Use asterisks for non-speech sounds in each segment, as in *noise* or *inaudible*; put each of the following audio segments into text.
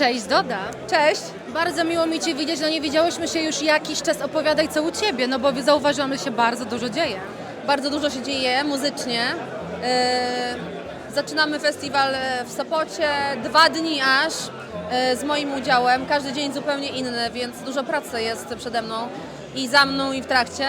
Cześć Doda. Cześć. Bardzo miło mi Cię widzieć. No nie widziałyśmy się już jakiś czas. Opowiadaj co u Ciebie, no bo zauważyłam, że się bardzo dużo dzieje. Bardzo dużo się dzieje muzycznie. Yy, zaczynamy festiwal w Sopocie, dwa dni aż e, z moim udziałem. Każdy dzień zupełnie inny, więc dużo pracy jest przede mną i za mną i w trakcie.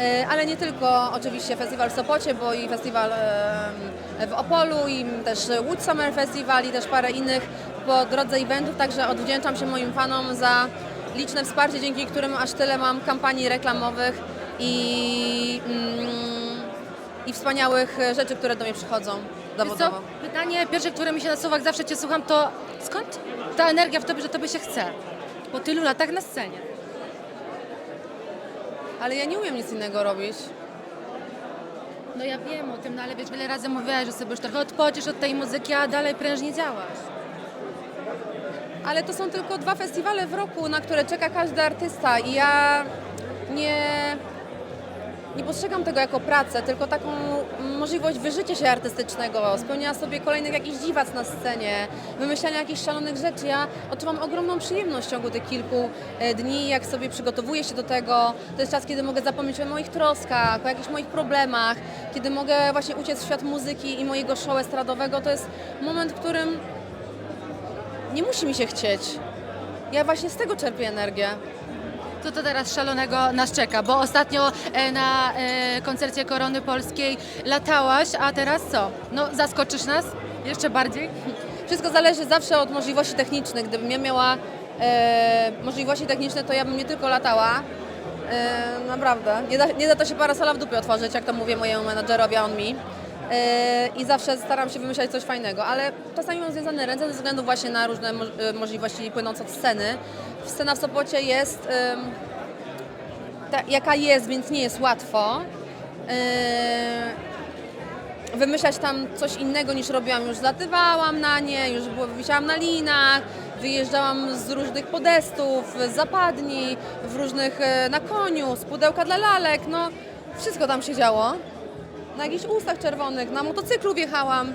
E, Ale nie tylko oczywiście festiwal w Sopocie, bo i festiwal w Opolu i też Wood Summer Festival i też parę innych po drodze eventów, także odwdzięczam się moim fanom za liczne wsparcie, dzięki którym aż tyle mam kampanii reklamowych i, mm, i wspaniałych rzeczy, które do mnie przychodzą zawodowo. co? Pytanie pierwsze, które mi się nasuwa, jak zawsze Cię słucham, to skąd ta energia w Tobie, że Tobie się chce? Po tylu latach na scenie. Ale ja nie umiem nic innego robić. No ja wiem o tym, no ale wiesz, wiele razy mówiłaś, że sobie już trochę odpoczniesz od tej muzyki, a dalej prężnie działasz. Ale to są tylko dwa festiwale w roku, na które czeka każdy artysta i ja nie, nie postrzegam tego jako pracę, tylko taką możliwość wyżycia się artystycznego, spełnienia sobie kolejnych jakichś dziwac na scenie, wymyślania jakichś szalonych rzeczy. Ja odczuwam ogromną przyjemność w ciągu tych kilku e, dni, jak sobie przygotowuję się do tego. To jest czas, kiedy mogę zapomnieć o moich troskach, o jakichś moich problemach, kiedy mogę właśnie uciec w świat muzyki i mojego show estradowego. To jest moment, w którym nie musi mi się chcieć. Ja właśnie z tego czerpię energię. Co to teraz szalonego nas czeka? Bo ostatnio e, na e, koncercie Korony Polskiej latałaś, a teraz co? No zaskoczysz nas jeszcze bardziej? *laughs* Wszystko zależy zawsze od możliwości technicznych. Gdybym ja miała e, możliwości techniczne, to ja bym nie tylko latała. E, naprawdę. Nie da, nie da to się parasola w dupie otworzyć, jak to mówię mojemu menadżerowi, a on mi. E, I zawsze staram się wymyślać coś fajnego, ale czasami mam związane ręce ze względu właśnie na różne e, możliwości płynące od sceny. Scena w Sopocie jest em, ta, jaka jest, więc nie jest łatwo. Wymyślać tam coś innego niż robiłam. Już zlatywałam na nie, już wisiałam na linach, wyjeżdżałam z różnych podestów, z zapadni, w różnych, na koniu, z pudełka dla lalek, no wszystko tam się działo. Na jakichś ustach czerwonych, na motocyklu wjechałam.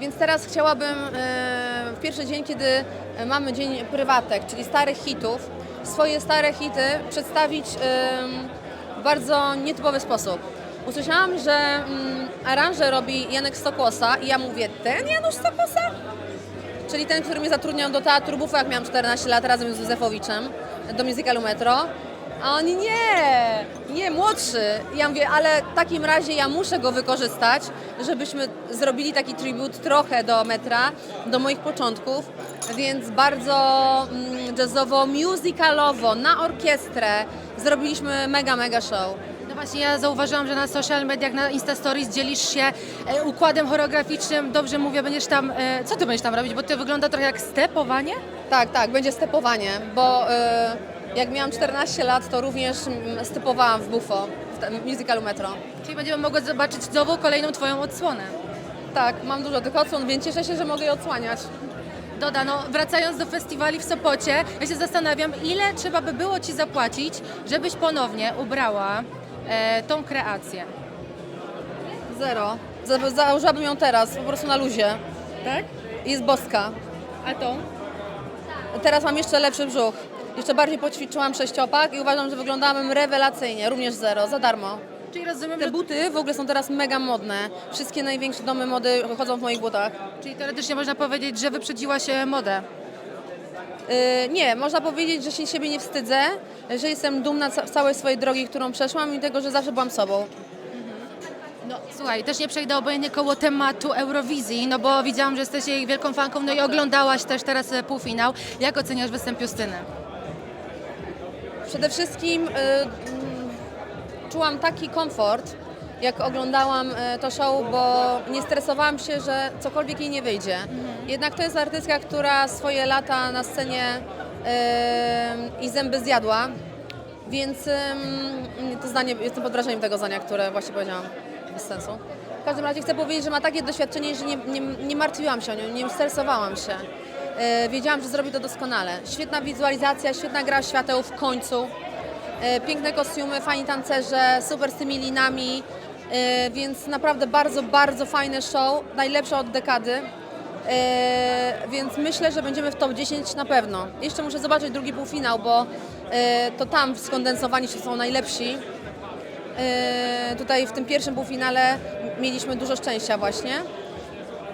Więc teraz chciałabym e, w pierwszy dzień, kiedy e, mamy dzień prywatek, czyli starych hitów, swoje stare hity przedstawić em, w bardzo nietypowy sposób. Usłyszałam, że mm, aranże robi Janek Stokłosa i ja mówię, ten Janusz Stokłosa? Czyli ten, który mnie zatrudniał do teatru Bufo, jak miałam 14 lat razem z Józefowiczem do musicalu Metro. A oni nie, nie, młodszy. Ja mówię, ale w takim razie ja muszę go wykorzystać, żebyśmy zrobili taki tribut trochę do metra, do moich początków, więc bardzo mm, jazzowo, musicalowo, na orkiestrę zrobiliśmy mega, mega show. No właśnie, ja zauważyłam, że na social mediach, na Insta Stories dzielisz się e, układem choreograficznym. Dobrze mówię, będziesz tam, e, co ty będziesz tam robić? Bo to wygląda trochę jak stepowanie? Tak, tak, będzie stepowanie, bo y, jak miałam 14 lat, to również mm, stepowałam w Bufo, w musicalu Metro. Czyli będziemy mogły zobaczyć znowu kolejną Twoją odsłonę. Tak, mam dużo tych odsłon, więc cieszę się, że mogę je odsłaniać. Doda, no wracając do festiwali w Sopocie, ja się zastanawiam, ile trzeba by było Ci zapłacić, żebyś ponownie ubrała e, tą kreację. Zero. Za- Założyłabym ją teraz, po prostu na luzie. Tak? Jest boska. A tą? Teraz mam jeszcze lepszy brzuch. Jeszcze bardziej poćwiczyłam sześciopak i uważam, że wyglądałabym rewelacyjnie. Również zero, za darmo. Czyli rozumiem, Te że buty w ogóle są teraz mega modne. Wszystkie największe domy mody chodzą w moich butach. czyli teoretycznie można powiedzieć, że wyprzedziła się modę. Yy, nie, można powiedzieć, że się siebie nie wstydzę, że jestem dumna ca- z całej swojej drogi, którą przeszłam i tego, że zawsze byłam sobą. No słuchaj, też nie przejdę obojętnie koło tematu Eurowizji, no bo widziałam, że jesteś jej wielką fanką, no i oglądałaś też teraz e, półfinał. Jak oceniasz występ Justyny? Przede wszystkim y, mm, czułam taki komfort, jak oglądałam y, to show, bo nie stresowałam się, że cokolwiek jej nie wyjdzie. Jednak to jest artystka, która swoje lata na scenie y, i zęby zjadła, więc to zdanie, jestem pod wrażeniem tego zdania, które właśnie powiedziałam, bez sensu. W każdym razie chcę powiedzieć, że ma takie doświadczenie, że nie, nie, nie martwiłam się o nią, nie stresowałam się. E, wiedziałam, że zrobi to doskonale. Świetna wizualizacja, świetna gra świateł w końcu. E, piękne kostiumy, fajni tancerze, super z tymi linami, e, więc naprawdę bardzo, bardzo fajne show, najlepsze od dekady. Więc myślę, że będziemy w top 10 na pewno. Jeszcze muszę zobaczyć drugi półfinał, bo to tam skondensowani się są najlepsi. Tutaj w tym pierwszym półfinale mieliśmy dużo szczęścia właśnie.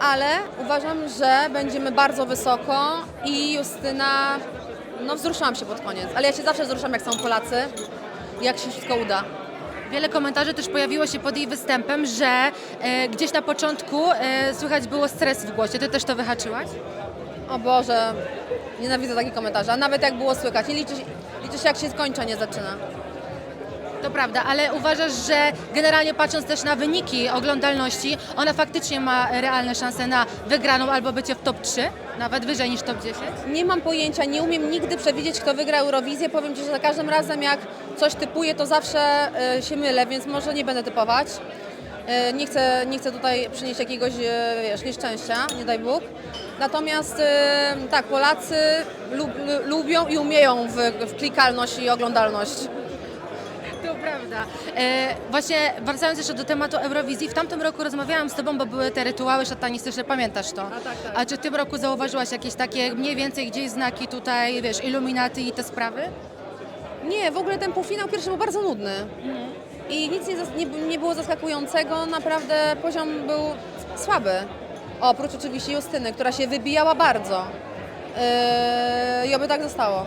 Ale uważam, że będziemy bardzo wysoko i Justyna, no wzruszyłam się pod koniec, ale ja się zawsze wzruszam jak są Polacy, jak się wszystko uda. Wiele komentarzy też pojawiło się pod jej występem, że e, gdzieś na początku e, słychać było stres w głosie. Ty też to wyhaczyłaś? O Boże, nienawidzę takich komentarzy, a nawet jak było słychać, nie liczy, liczy się jak się skończy, a nie zaczyna. To prawda, ale uważasz, że generalnie patrząc też na wyniki oglądalności, ona faktycznie ma realne szanse na wygraną albo bycie w top 3, nawet wyżej niż top 10? Nie mam pojęcia, nie umiem nigdy przewidzieć, kto wygra Eurowizję. Powiem Ci, że za każdym razem jak coś typuję, to zawsze e, się mylę, więc może nie będę typować. E, Nie chcę, nie chcę tutaj przynieść jakiegoś, e, wiesz, nieszczęścia, nie daj Bóg. Natomiast e, tak, Polacy lub, lubią i umieją w, w klikalność i oglądalność. Prawda. E, właśnie wracając jeszcze do tematu Eurowizji, w tamtym roku rozmawiałam z Tobą, bo były te rytuały szatanistyczne, pamiętasz to? tak, tak. A czy w tym roku zauważyłaś jakieś takie mniej więcej gdzieś znaki tutaj, wiesz, iluminaty i te sprawy? Nie, w ogóle ten półfinał pierwszy był bardzo nudny. I nic nie, zas- nie, nie było zaskakującego, naprawdę poziom był słaby. Oprócz oczywiście Justyny, która się wybijała bardzo. Yy, I oby tak zostało.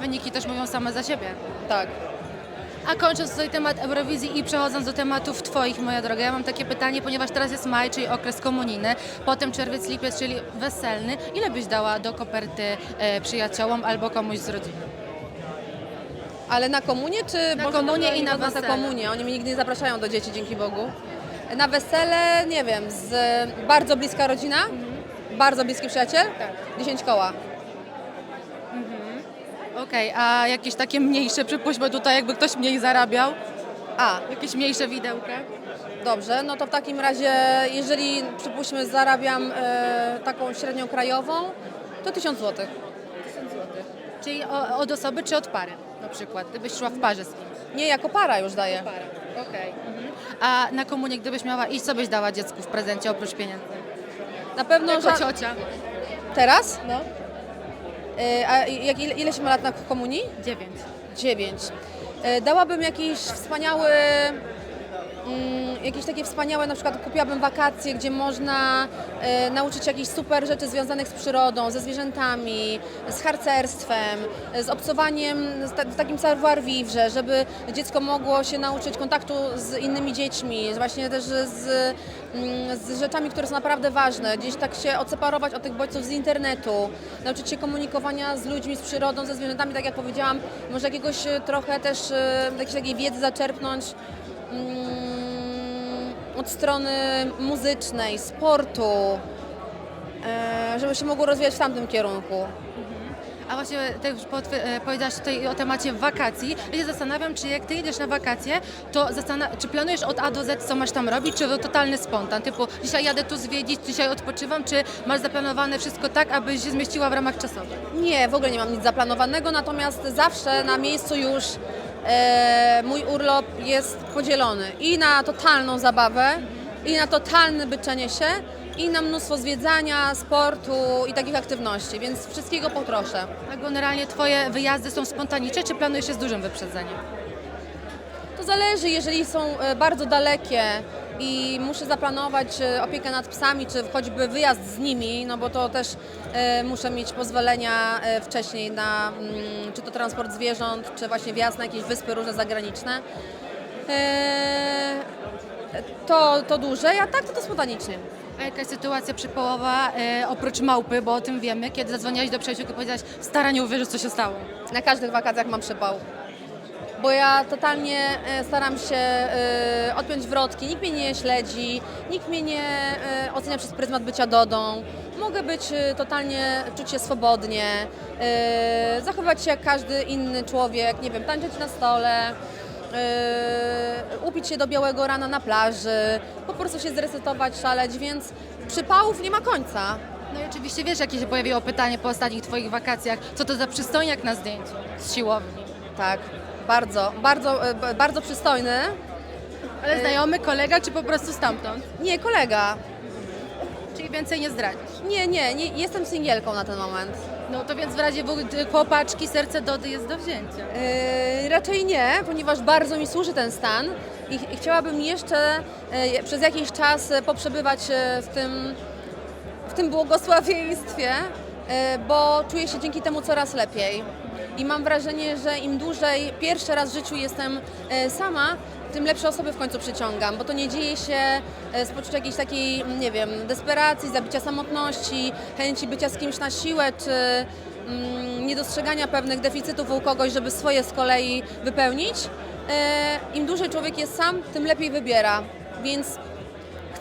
Wyniki też mówią same za siebie. Tak. A kończąc tutaj temat Eurowizji i przechodząc do tematów Twoich, moja droga, ja mam takie pytanie, ponieważ teraz jest maj, czyli okres komunijny, potem czerwiec, lipiec, czyli weselny. Ile byś dała do koperty e, przyjaciołom albo komuś z rodziny? Ale na komunię czy... Na Boże, dobra, i na można wesele. komunię. Oni mnie nigdy nie zapraszają do dzieci, dzięki Bogu. Na wesele, nie wiem, z bardzo bliska rodzina, bardzo bliski przyjaciel, Tak. 10 koła. Okej, a jakieś takie mniejsze, przypuśćmy tutaj, jakby ktoś mniej zarabiał, A, jakieś mniejsze widełka? Dobrze, no to w takim razie, jeżeli przypuśćmy zarabiam e, taką średnią krajową, to 1000 zł. 1000 zł. Czyli o, od osoby czy od pary na przykład, gdybyś szła w parze z kimś? Nie, jako para już daję. Para, okej. A na komunię, gdybyś miała iść, co byś dała dziecku w prezencie oprócz pieniędzy? Na pewno Jako ciocia. teraz. No. E, a jak, ile, się ma lat na komunii? Dziewięć. 9. E, dałabym jakiś wspaniały, mm, jakieś takie wspaniałe, na przykład kupiłabym wakacje, gdzie można e, nauczyć się jakichś super rzeczy związanych z przyrodą, ze zwierzętami, z harcerstwem, z obcowaniem, z, ta, z takim savoir vivre, żeby dziecko mogło się nauczyć kontaktu z innymi dziećmi, właśnie też z, mm, z rzeczami, które są naprawdę ważne, gdzieś tak się odseparować od tych bodźców z internetu, nauczyć się komunikowania z ludźmi, z przyrodą, ze zwierzętami, tak jak powiedziałam, może jakiegoś e, trochę też e, jakiejś takiej wiedzy zaczerpnąć. Mm, od strony muzycznej, sportu, e, żeby się mogło rozwijać w tamtym kierunku. A właśnie tak już e, powiedziałaś tutaj o temacie wakacji. Ja się zastanawiam, czy jak ty jedziesz na wakacje, to czy planujesz od A do Z, co masz tam robić, czy to totalny spontan? Typu dzisiaj jadę tu zwiedzić, dzisiaj odpoczywam, czy masz zaplanowane wszystko tak, abyś się zmieściła w ramach czasowych? Nie, w ogóle nie mam nic zaplanowanego, natomiast zawsze na miejscu już e, mój urlop jest podzielony i na totalną zabawę, i na totalne byczenie się, i na mnóstwo zwiedzania, sportu i takich aktywności, więc wszystkiego poproszę. A generalnie twoje wyjazdy są spontaniczne, czy planujesz je z dużym wyprzedzeniem? Zależy, jeżeli są e, bardzo dalekie i muszę zaplanować e, opiekę nad psami, czy choćby wyjazd z nimi, no bo to też e, muszę mieć pozwolenia wcześniej na mm, czy to transport zwierząt, czy właśnie wjazd na jakieś wyspy różne zagraniczne. To, to dłużej, a tak to, to spontanicznie. A jakaś sytuacja przypołowa, e, oprócz małpy, bo o tym wiemy, kiedy zadzwoniłaś do przyjaciółki i powiedziałaś, stara nie uwierzysz, co się stało. Na każdych wakacjach mam przypał. Bo ja totalnie e, staram się e, odpiąć wrotki, nikt mnie nie śledzi, nikt mnie nie e, ocenia przez pryzmat bycia Dodą. Mogę być totalnie, czuć się swobodnie, zachowywać się jak każdy inny człowiek, nie wiem, tańczyć na stole, upić się do białego rana na plaży, po prostu się zresetować, szaleć, więc przypałów nie ma końca. No i oczywiście wiesz, jakie się pojawiło pytanie po ostatnich twoich wakacjach, co to za przystojniak na zdjęciu z siłowni. Tak, bardzo, bardzo, e, bardzo przystojny. Ale znajomy, kolega, czy po prostu stamtąd? Nie, kolega. Czyli więcej nie zdradzisz. Nie, nie, nie, jestem singielką na ten moment. No to więc w razie w- chłopaczki serce Dody jest do wzięcia. Yy, raczej nie, ponieważ bardzo mi służy ten stan i, i chciałabym jeszcze yy, przez jakiś czas yy, poprzebywać yy, w tym, w tym błogosławieństwie, yy, bo czuję się dzięki temu coraz lepiej. I mam wrażenie, że im dłużej pierwszy raz w życiu jestem yy, sama, tym lepsze osoby w końcu przyciągam, bo to nie dzieje się yy, z poczucia jakiejś takiej, nie wiem, desperacji, zabicia samotności, chęci bycia z kimś na siłę, czy mm, niedostrzegania pewnych deficytów u kogoś, żeby swoje z kolei wypełnić. E, Im dłużej człowiek jest sam, tym lepiej wybiera. Więc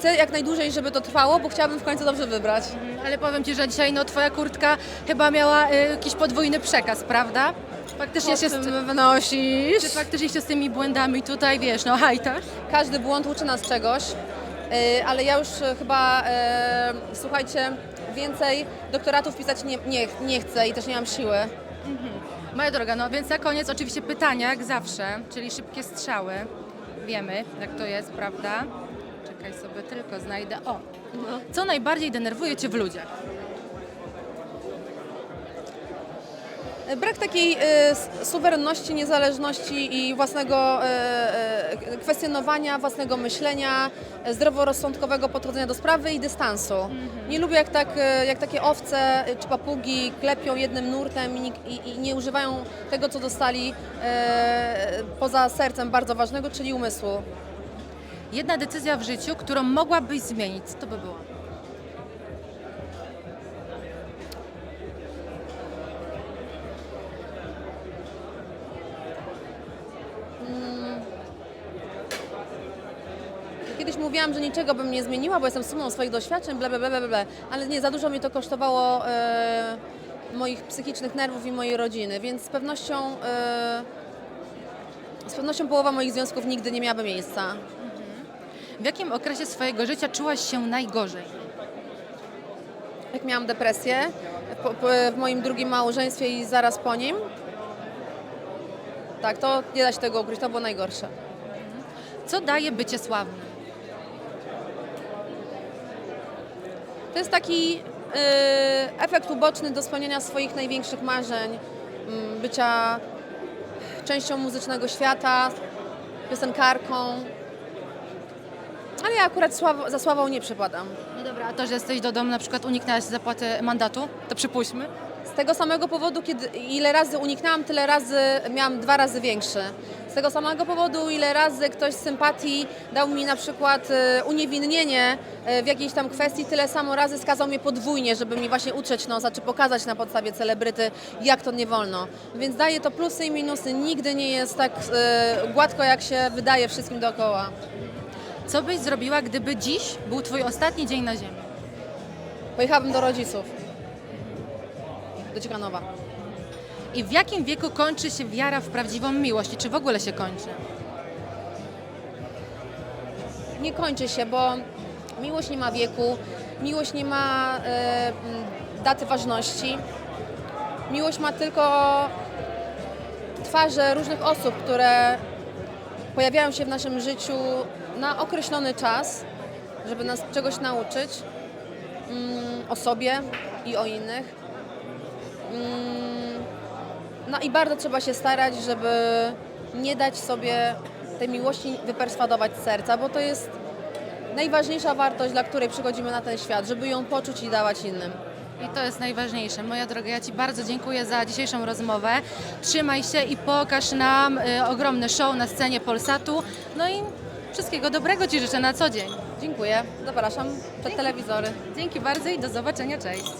chcę jak najdłużej, żeby to trwało, bo chciałabym w końcu dobrze wybrać. Ale powiem Ci, że dzisiaj no, Twoja kurtka chyba miała y, jakiś podwójny przekaz, prawda? Faktycznie się, z, wnosisz? czy faktycznie się z tymi błędami tutaj, wiesz, no hajtasz? Każdy błąd uczy nas czegoś, e, ale ja już e, chyba, e, słuchajcie, więcej doktoratów pisać nie, nie, nie chcę i też nie mam siły. Moja droga, no więc na koniec oczywiście pytania, jak zawsze, czyli szybkie strzały. Wiemy, jak to jest, prawda? Czekaj sobie, tylko znajdę. O! Co najbardziej denerwuje Cię w ludziach? Brak takiej e, suwerenności, niezależności i własnego e, e, kwestionowania, własnego myślenia, e, zdroworozsądkowego podchodzenia do sprawy i dystansu. Nie lubię jak, tak, e, jak takie owce e, czy papugi klepią jednym nurtem i, nik- i, i nie używają tego, co dostali e, poza sercem bardzo ważnego, czyli umysłu. Jedna decyzja w życiu, którą mogłabyś zmienić, co to by było? Kiedyś mówiłam, że niczego bym nie zmieniła, bo jestem sumą swoich doświadczeń, bla, bla, bla, bla, bla. ale nie, za dużo mi to kosztowało e, moich psychicznych nerwów i mojej rodziny, więc z pewnością, e, z pewnością połowa moich związków nigdy nie miałaby miejsca. W jakim okresie swojego życia czułaś się najgorzej? Jak miałam depresję w moim drugim małżeństwie i zaraz po nim, tak, to nie da się tego ukryć, to było najgorsze. Co daje bycie sławnym? To jest taki y, efekt uboczny do spełniania swoich największych marzeń, mm, bycia częścią muzycznego świata, piosenkarką. Ale ja akurat sław- za sławą nie przepadam. No dobra, a to, że jesteś do domu, na przykład uniknęłaś zapłaty mandatu, to przypuśćmy. Z tego samego powodu, kiedy ile razy uniknęłam, tyle razy miałam dwa razy większy. Z tego samego powodu, ile razy ktoś z sympatii dał mi na przykład e, uniewinnienie e, w jakiejś tam kwestii, tyle samo razy skazał mnie podwójnie, żeby mi właśnie utrzeć nosa, czy pokazać na podstawie celebryty, jak to nie wolno. Więc daje to plusy i minusy. Nigdy nie jest tak e, gładko, jak się wydaje wszystkim dookoła. Co byś zrobiła, gdyby dziś był Twój ostatni dzień na ziemi? Pojechałabym do rodziców. Do Ciekanowa. I w jakim wieku kończy się wiara w prawdziwą miłość i czy w ogóle się kończy? nie kończy się, bo miłość nie ma wieku, miłość nie ma m, daty ważności. Miłość ma tylko twarze różnych osób, które pojawiają się w naszym życiu na określony czas, żeby nas czegoś nauczyć mm, o sobie i o innych. Mm, no i bardzo trzeba się starać, żeby nie dać sobie tej miłości wyperswadować z serca, bo to jest najważniejsza wartość, dla której przychodzimy na ten świat, żeby ją poczuć i dawać innym. I to jest najważniejsze. Moja droga, ja Ci bardzo dziękuję za dzisiejszą rozmowę. Trzymaj się i pokaż nam y, show na scenie Polsatu. No i wszystkiego dobrego Ci życzę na co dzień. Dziękuję, zapraszam przed telewizory. Dzięki bardzo i do zobaczenia. Cześć.